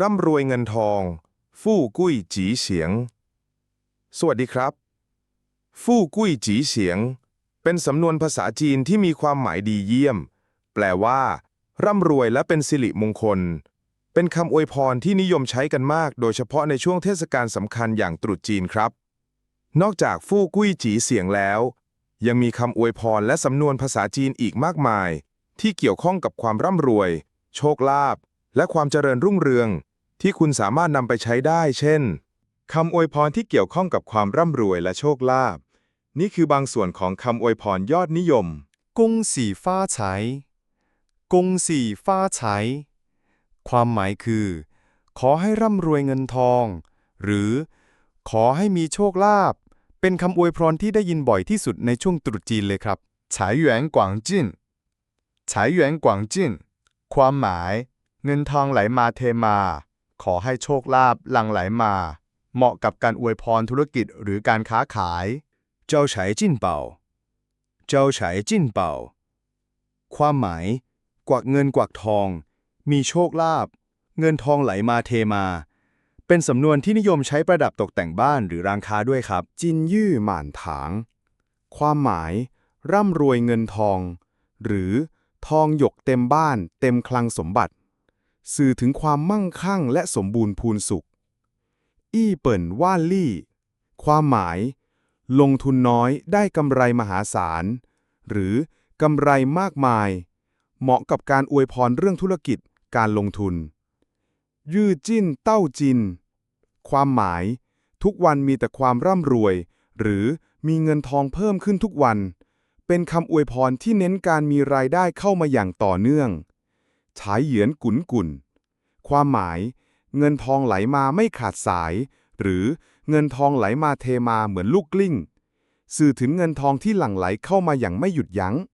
ร่ำรวยเงินทอง ฟู่กุ้ยจีเฉียง สวัสดีครับ ฟู่กุ้ยจีเฉียง เป็นสำนวนภาษาจีนที่มีความหมายดีเยี่ยม แปลว่า ร่ำรวยและเป็นสิริมงคล เป็นคำอวยพรที่นิยมใช้กันมาก โดยเฉพาะในช่วงเทศกาลสำคัญอย่างตรุษจีนครับ นอกจากฟู่กุ้ยจีเสียงแล้ว ยังมีคำอวยพรและสำนวนภาษาจีนอีกมากมาย ที่เกี่ยวข้องกับความร่ำรวย โชคลาภ และความเจริญรุ่งเรือง ที่คุณสามารถนำไปใช้ได้ เช่นคำอวยพรที่เกี่ยวข้องกับความร่ำรวยและโชคลาภนี่คือบางส่วนของคำอวยพรยอดนิยมกงสีฟ้าใช้กงสีฟ้าใช้ความหมายคือ ขอให้ร่ำรวยเงินทอง หรือ ขอให้มีโชคลาภเป็นคำอวยพรที่ได้ยินบ่อยที่สุดในช่วงตรุษจีนเลยครับฉายหยวนกวางจิ้นฉายหยวนกวางจิ้น ความหมาย เงินทองไหลมาเทมา ขอให้โชคลาภหลั่งไหลมา เหมาะกับการอวยพรธุรกิจหรือการค้าขาย เจ้าฉายจิ้นเป่า เจ้าฉายจิ้นเป่า ความหมาย กวักเงินกวักทอง มีโชคลาภเงินทองไหลมาเทมา เป็นสำนวนที่นิยมใช้ประดับตกแต่งบ้านหรือร้านค้าด้วยครับ จินยู่หม่านถาง ความหมาย ร่ำรวยเงินทอง หรือทองหยกเต็มบ้าน เต็มคลังสมบัติ สื่อถึงความมั่งคั่งและสมบูรณ์พูนสุข อี้เปิ่นว่าลี่ ความหมาย ลงทุนน้อยได้กำไรมหาศาล หรือกำไรมากมาย เหมาะกับการอวยพรเรื่องธุรกิจการลงทุน ยื้อจิ้นเต้าจิน ความหมาย ทุกวันมีแต่ความร่ำรวย หรือมีเงินทองเพิ่มขึ้นทุกวัน เป็นคำอวยพรที่เน้นการมีรายได้เข้ามาอย่างต่อเนื่อง ฉายเหยียนกุนกุนความหมาย เงินทองไหลมาไม่ขาดสาย หรือเงินทองไหลมาเทมาเหมือนลูกกลิ้ง สื่อถึงเงินทองที่หลั่งไหลเข้ามาอย่างไม่หยุดยั้ง